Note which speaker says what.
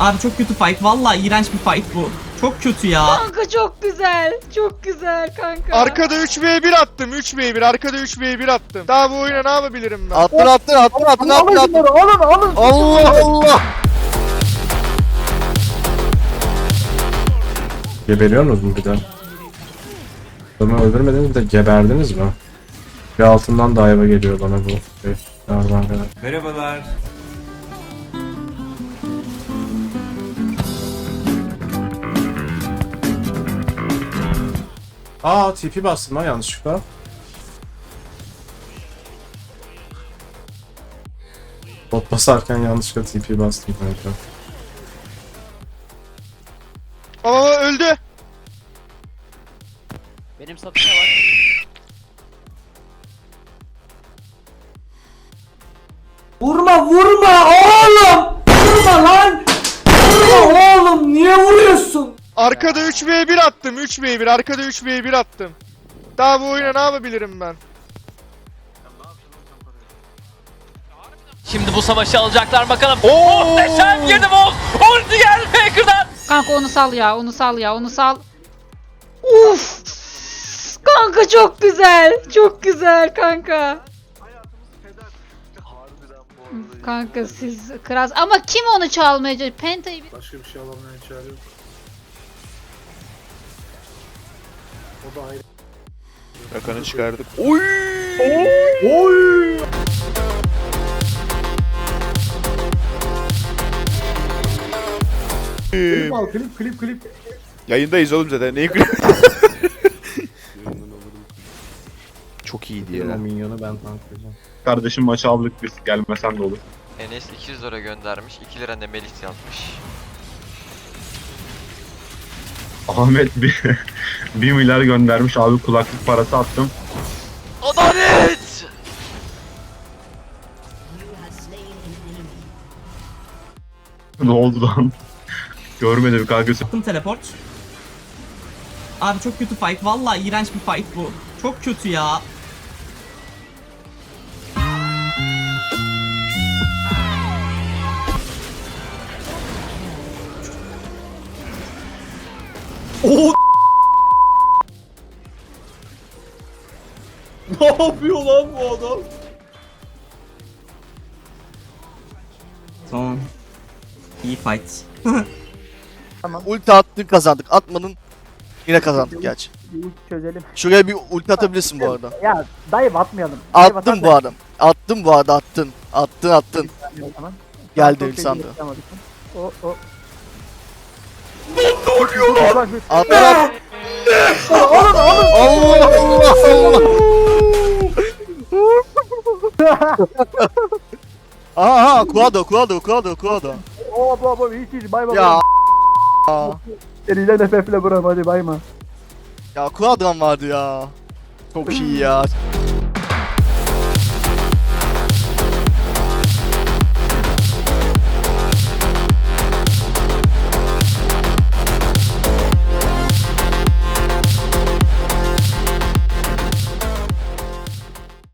Speaker 1: Abi çok kötü fight. Vallahi iğrenç bir fight bu. Çok kötü ya.
Speaker 2: Kanka çok güzel. Çok güzel kanka.
Speaker 3: Arkada 3v1 attım 3v1 arkada 3v1 attım. Daha bu oyuna ne yapabilirim ben?
Speaker 4: Attın attın attın attın attın attın.
Speaker 5: Alın alın.
Speaker 4: Allah Allah.
Speaker 6: Geberiyor musunuz bir de? Adamı öldürmediniz bir de geberdiniz mi? Bir altından dive'a geliyor bana bu. Kadar.
Speaker 7: Merhabalar.
Speaker 6: Aa TP bastım lan yanlışlıkla. Bot basarken yanlışlıkla TP bastım kanka.
Speaker 3: Aa öldü.
Speaker 8: Benim satışa var.
Speaker 5: Vurma vurma oğlum. Vurma lan. Vurma oğlum niye vuruyorsun?
Speaker 3: Arkada 3v1 attım 3v1 arkada 3v1 attım. Daha bu oyuna ne yapabilirim ben?
Speaker 8: Şimdi bu savaşı alacaklar bakalım. Muhteşem girdi Wolf. Ulti geldi Faker'dan.
Speaker 2: Kanka onu sal ya. Onu sal ya. Onu sal. Uf. Kanka çok güzel. Çok güzel kanka. Kanka siz kras ama kim onu çalmaya çalışıyor? Penta'yı bir...
Speaker 9: Başka bir şey alamaya çare yok. O da ayrı.
Speaker 3: Rakan'ı çıkardık.
Speaker 9: Klip al klip klip klip.
Speaker 3: Yayındayız oğlum zaten. Neyi Çok iyiydi
Speaker 6: O minyonu ben tanklayacağım.
Speaker 10: Kardeşim maçı aldık biz gelmesen de olur.
Speaker 11: Enes 200 lira göndermiş. 2 lira ne Melih yazmış.
Speaker 10: Ahmet bir, 1 milyar göndermiş abi kulaklık parası attım.
Speaker 11: Adalet!
Speaker 10: ne oldu lan? Görmedim kanka.
Speaker 1: Attım teleport. Abi çok kötü fight. Vallahi iğrenç bir fight bu. Çok kötü ya.
Speaker 5: Oo. ne yapıyor lan bu adam?
Speaker 1: Tamam. İyi fight.
Speaker 4: Ulti attın kazandık. Atmadın yine kazandık gerçi.
Speaker 5: Çözelim.
Speaker 4: Şuraya bir ulti atabilirsin bu arada.
Speaker 5: Ya dive atmayalım.
Speaker 4: Attın bu arada. Attın bu arada attın. Attın attın.
Speaker 5: Zaman.
Speaker 4: Geldi el sandı.
Speaker 5: O o. Ne oluyor lan?
Speaker 4: Attın at. Allah Allah Allah. Aha aha Kuado Kuado Kuado Kuado.
Speaker 5: Oo bu bu hiç hiç bay bay.
Speaker 4: Ya
Speaker 5: Eliyle nefefle bırak hadi bayma.
Speaker 4: ya Kuadram vardı ya. Çok iyi ya.